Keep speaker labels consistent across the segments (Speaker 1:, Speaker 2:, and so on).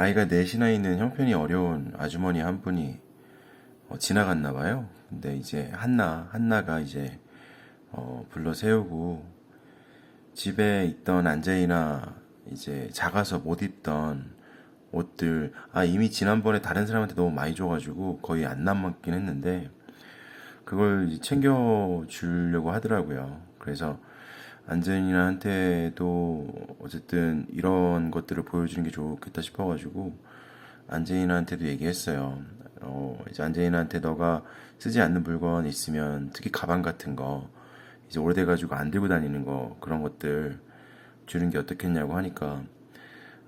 Speaker 1: 아이가 넷이나 있는 형편이 어려운 아주머니 한 분이 어, 지나갔나 봐요. 근데 이제 한나, 한나가 이제 어, 불러 세우고 집에 있던 안재이나 이제 작아서 못 입던 옷들 아 이미 지난번에 다른 사람한테 너무 많이 줘가지고 거의 안 남았긴 했는데 그걸 챙겨 주려고 하더라고요. 그래서 안재인한테도 어쨌든 이런 것들을 보여주는 게 좋겠다 싶어가지고 안재인한테도 얘기했어요. 어, 이제 안재인한테 너가 쓰지 않는 물건 있으면 특히 가방 같은 거 이제 오래돼가지고 안 들고 다니는 거 그런 것들 주는 게 어떻겠냐고 하니까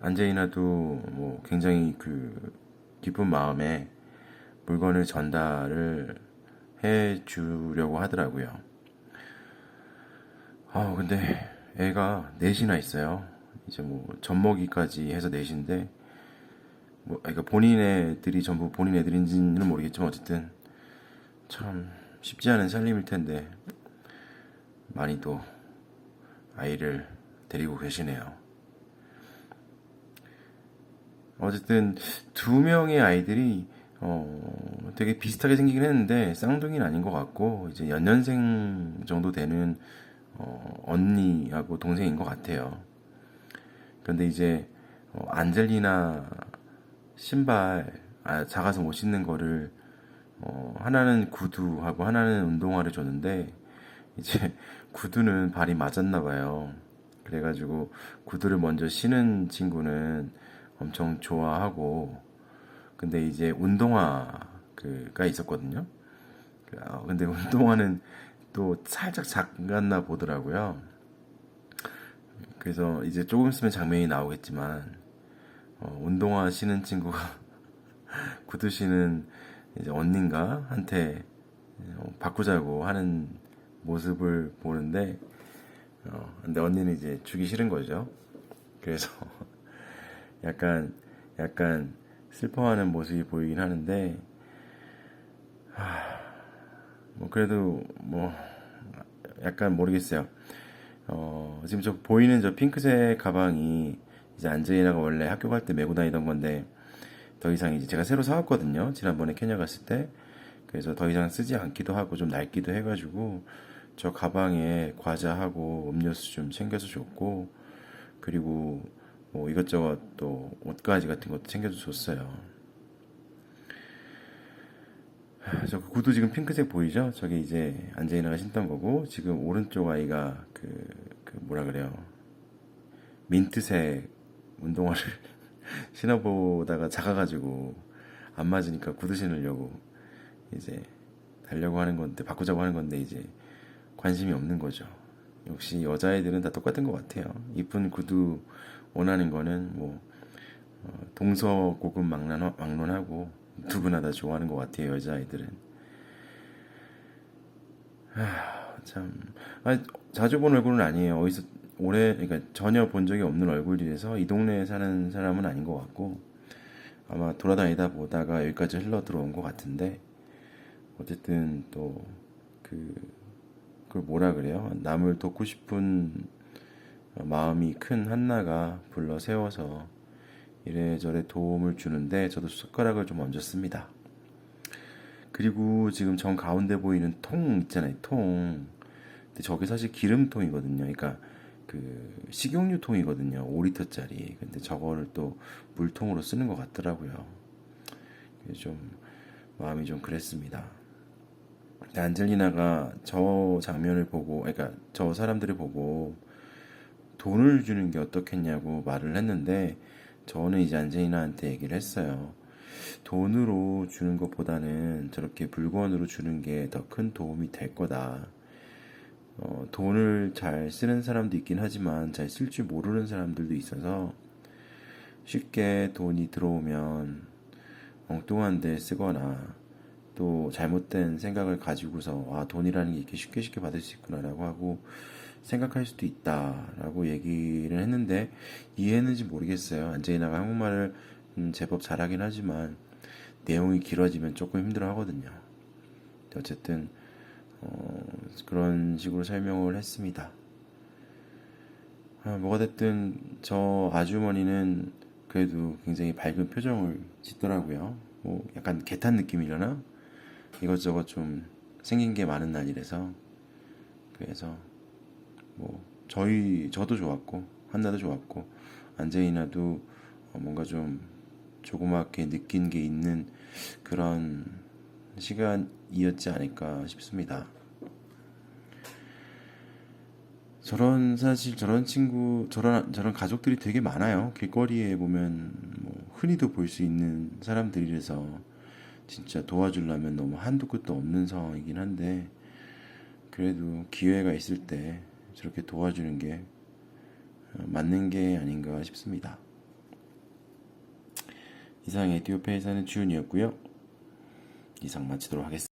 Speaker 1: 안재인아도 뭐 굉장히 그 기쁜 마음에 물건을 전달을 해 주려고 하더라고요. 아, 근데 애가 넷이나 있어요. 이제 뭐 젖먹이까지 해서 넷인데 뭐 그러니까 본인 애들이 전부 본인 애들인지는 모르겠지만 어쨌든 참 쉽지 않은 살림일 텐데 많이 또 아이를 데리고 계시네요. 어쨌든 두 명의 아이들이 어 되게 비슷하게 생기긴 했는데 쌍둥이는 아닌 것 같고 이제 연년생 정도 되는 어 언니하고 동생인 것 같아요. 그런데 이제 어 안젤리나 신발 아, 작아서 못 신는 거를 어 하나는 구두하고 하나는 운동화를 줬는데 이제 구두는 발이 맞았나 봐요. 그래가지고 구두를 먼저 신은 친구는 엄청 좋아하고 근데 이제 운동화 그가 있었거든요. 그, 어, 근데 운동화는 또 살짝 작았나 보더라고요. 그래서 이제 조금 있으면 장면이 나오겠지만 어, 운동화 신은 친구가 구두 신은 이제 언닌가 한테 어, 바꾸자고 하는 모습을 보는데 어, 근데 언니는 이제 주기 싫은 거죠. 그래서 약간 약간 슬퍼하는 모습이 보이긴 하는데 하, 뭐 그래도 뭐 약간 모르겠어요. 어, 지금 저 보이는 저 핑크색 가방이 이제 안젤리나가 원래 학교 갈 때 메고 다니던 건데 더 이상 이제 제가 새로 사왔거든요. 지난번에 케냐 갔을 때. 그래서 더 이상 쓰지 않기도 하고 좀 낡기도 해가지고 저 가방에 과자하고 음료수 좀 챙겨서 줬고 그리고 뭐 이것저것 또 옷가지 같은 것도 챙겨서 줬어요. 저 구두 지금 핑크색 보이죠? 저게 이제 안젤리나가 신던 거고 지금 오른쪽 아이가 그, 그 뭐라 그래요? 민트색 운동화를 신어보다가 작아가지고 안 맞으니까 구두 신으려고 이제 달려고 하는 건데 바꾸자고 하는 건데 이제 관심이 없는 거죠. 역시 여자애들은 다 똑같은 것 같아요. 이쁜 구두 원하는 거는 뭐 어, 동서고금 막론, 막론하고 누구나 다 좋아하는 것 같아요. 여자아이들은. 하, 참 아, 자주 본 얼굴은 아니에요. 어디서 오래 그러니까 전혀 본 적이 없는 얼굴이라서 이 동네에 사는 사람은 아닌 것 같고 아마 돌아다니다 보다가 여기까지 흘러 들어온 것 같은데 어쨌든 또 그 그걸 뭐라 그래요? 남을 돕고 싶은 마음이 큰 한나가 불러 세워서 이래저래 도움을 주는데 저도 숟가락을 좀 얹었습니다. 그리고 지금 정 가운데 보이는 통 있잖아요, 통. 근데 저게 사실 기름통이거든요. 그러니까 그 식용유 통이거든요. 5리터짜리. 근데 저거를 또 물통으로 쓰는 것 같더라고요. 좀 마음이 좀 그랬습니다. 근데 안젤리나가 저 장면을 보고, 그러니까 저 사람들을 보고 돈을 주는 게 어떻겠냐고 말을 했는데 저는 이제 안젤리나한테 얘기를 했어요. 돈으로 주는 것보다는 저렇게 물건으로 주는 게 더 큰 도움이 될 거다. 어, 돈을 잘 쓰는 사람도 있긴 하지만 잘 쓸 줄 모르는 사람들도 있어서 쉽게 돈이 들어오면 엉뚱한 데 쓰거나 또 잘못된 생각을 가지고서 아 돈이라는 게 이렇게 쉽게 쉽게 받을 수 있구나라고 하고 생각할 수도 있다라고 얘기를 했는데 이해했는지 모르겠어요. 안젤리나가 한국말을 음, 제법 잘하긴 하지만 내용이 길어지면 조금 힘들어 하거든요. 어쨌든 어, 그런 식으로 설명을 했습니다. 아, 뭐가 됐든 저 아주머니는 그래도 굉장히 밝은 표정을 짓더라고요. 뭐 약간 개탄 느낌이려나? 이것저것 좀 생긴 게 많은 날이라서 그래서 뭐 저희 저도 좋았고 한나도 좋았고 안재이나도 어, 뭔가 좀 조그맣게 느낀 게 있는 그런 시간이었지 않을까 싶습니다. 저런 사실 저런 친구 저런 저런 가족들이 되게 많아요. 길거리에 보면 뭐 흔히도 볼 수 있는 사람들이라서 진짜 도와주려면 너무 한도 끝도 없는 상황이긴 한데 그래도 기회가 있을 때 저렇게 도와주는 게 어, 맞는 게 아닌가 싶습니다. 이상 에티오피아에 사는 주윤이었고요. 이상 마치도록 하겠습니다.